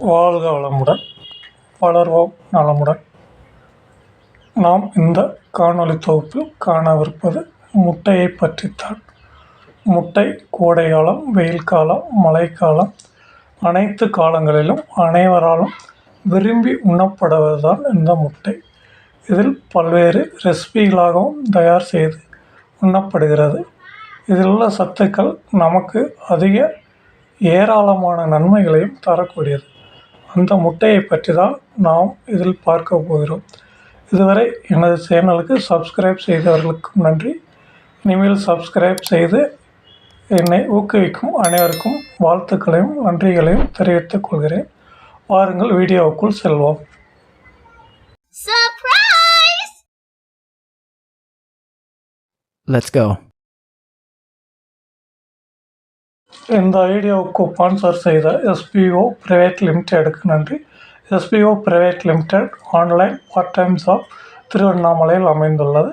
வாழ்க வளமுடன். வளர்வோம் நலமுடன். நாம் இந்த காணொளி தொகுப்பில் காணவிருப்பது முட்டையை பற்றித்தான். முட்டை கோடை காலம் வெயில் காலம் மழைக்காலம் அனைத்து காலங்களிலும் அனைவராலும் விரும்பி உண்ணப்படுவதுதான் இந்த முட்டை. இதில் பல்வேறு ரெசிபிகளாகவும் தயார் செய்து உண்ணப்படுகிறது. இதில் உள்ள சத்துக்கள் நமக்கு அதிக ஏராளமான நன்மைகளையும் தரக்கூடியது. அந்த முட்டையை பற்றி தான் நாம் இதில் பார்க்க போகிறோம் இதுவரை எனது சேனலுக்கு சப்ஸ்கிரைப் செய்தவர்களுக்கும் நன்றி இனிமேல் சப்ஸ்கிரைப் செய்து என்னை ஊக்குவிக்கும் அனைவருக்கும் வாழ்த்துக்களையும் நன்றிகளையும் தெரிவித்துக் கொள்கிறேன் வாருங்கள் வீடியோவுக்குள் செல்வோம் Surprise! Let's go. இந்த வீடியோவுக்கு ஸ்பான்சர் செய்த எஸ்பிஓ பிரைவேட் லிமிடெடுக்கு நன்றி. SPO private limited online part time job திருவண்ணாமலையில் அமைந்துள்ளது.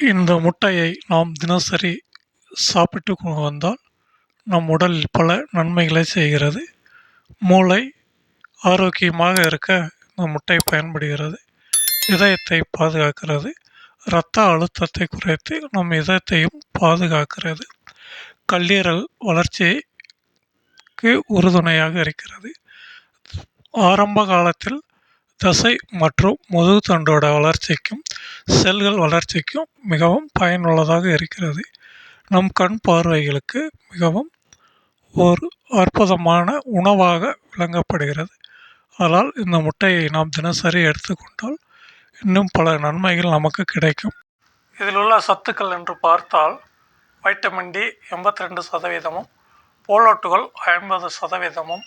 இந்த முட்டையை நாம் தினசரி சாப்பிட்டு கொண்டு வந்தால் நம் உடலில் பல நன்மைகளை செய்கிறது. மூளை ஆரோக்கியமாக இருக்க இந்த முட்டை பயன்படுகிறது. இதயத்தை பாதுகாக்கிறது. இரத்த அழுத்தத்தை குறைத்து நம் இதயத்தையும் பாதுகாக்கிறது. கல்லீரல் வளர்ச்சிக்கு உறுதுணையாக இருக்கிறது. ஆரம்ப காலத்தில் தசை மற்றும் முதுகு தண்டோட வளர்ச்சிக்கும் செல்கள் வளர்ச்சிக்கும் மிகவும் பயனுள்ளதாக இருக்கிறது. நம் கண் பார்வைகளுக்கு மிகவும் ஒரு அற்புதமான உணவாக விளங்கப்படுகிறது. அதனால் இந்த முட்டையை நாம் தினசரி எடுத்துக்கொண்டால் இன்னும் பல நன்மைகள் நமக்கு கிடைக்கும். இதில் உள்ள சத்துக்கள் என்று பார்த்தால் வைட்டமின் டி எண்பத்தி ரெண்டு சதவீதமும் போலோட்டுகள் ஐம்பது சதவீதமும்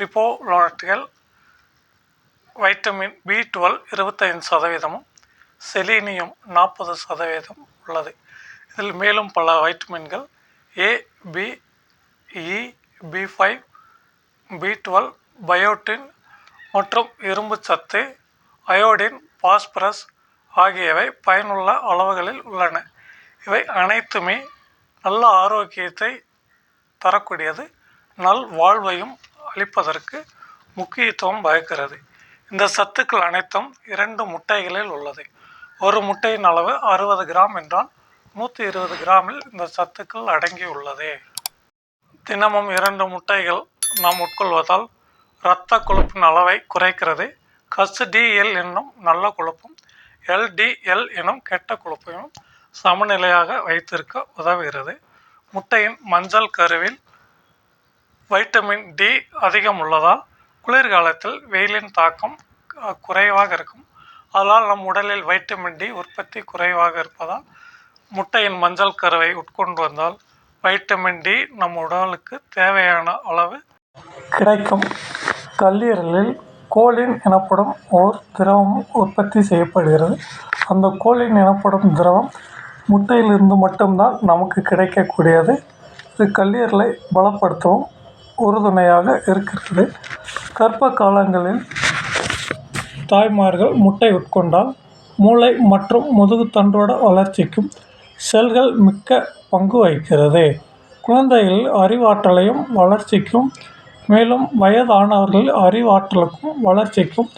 ரிப்போலோட்டுகள் வைட்டமின் பி டுவெல் இருபத்தைந்து சதவீதமும் செலீனியம் நாற்பது சதவீதம் உள்ளது. இதில் மேலும் பல வைட்டமின்கள் A B E B five B twelve biotin மற்றும் இரும்பு சத்து அயோடின் பாஸ்பரஸ் ஆகியவை பயனுள்ள அளவுகளில் உள்ளன. இவை அனைத்துமே நல்ல ஆரோக்கியத்தை தரக்கூடியது. நல் வாழ்வையும் அளிப்பதற்கு முக்கியத்துவம் வகிக்கிறது. இந்த சத்துக்கள் அனைத்தும் இரண்டு முட்டைகளில் உள்ளது. ஒரு முட்டையின் அளவு அறுபது கிராம் என்றால் நூற்றி இருபது கிராமில் இந்த சத்துக்கள் அடங்கியுள்ளது. தினமும் இரண்டு முட்டைகள் நாம் உட்கொள்வதால் இரத்த கொழுப்பின் அளவை குறைக்கிறது. கஸ்டிஎல் என்னும் நல்ல கொழுப்பும் எல்டிஎல் எனும் கெட்ட கொழுப்பையும் சமநிலையாக வைத்திருக்க உதவுகிறது. முட்டையின் மஞ்சள் கருவில் வைட்டமின் டி அதிகம் உள்ளதால் குளிர்காலத்தில் வெயிலின் தாக்கம் குறைவாக இருக்கும். அதனால் நம் உடலில் வைட்டமின் டி உற்பத்தி குறைவாக இருப்பதால் முட்டையின் மஞ்சள் கருவை உட்கொண்டு வந்தால் வைட்டமின் டி நம் உடலுக்கு தேவையான அளவு கிடைக்கும். கல்லீரலில் கோலின் எனப்படும் ஓர் திரவம் உற்பத்தி செய்யப்படுகிறது. அந்த கோலின் எனப்படும் திரவம் முட்டையிலிருந்து மட்டும்தான் நமக்கு கிடைக்கக்கூடியது. இது கல்லீரலை பலப்படுத்தவும் உறுதுணையாக இருக்கிறது கர்ப்ப காலங்களில் தாய்மார்கள் முட்டை உட்கொண்டால் மூளை மற்றும் முதுகுத்தண்டோட வளர்ச்சிக்கும் செல்கள் மிக்க பங்கு வகிக்கிறது. குழந்தைகள் அறிவாற்றலையும் வளர்ச்சிக்கும் மேலும் வயதானவர்கள் அறிவாற்றலுக்கும் வளர்ச்சிக்கும்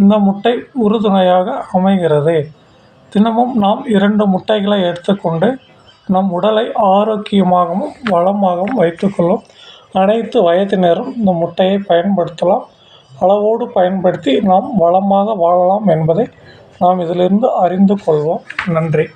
இந்த முட்டை உறுதுணையாக அமைகிறது. தினமும் நாம் இரண்டு முட்டைகளை எடுத்துக்கொண்டு நம் உடலை ஆரோக்கியமாகவும் வளமாகவும் வைத்துக்கொள்ளும் அனைத்து வயதினரும் இந்த முட்டையை பயன்படுத்தலாம். அளவோடு பயன்படுத்தி நாம் வளமாக வாழலாம் என்பதை நாம் இதிலிருந்து அறிந்து கொள்வோம். நன்றி.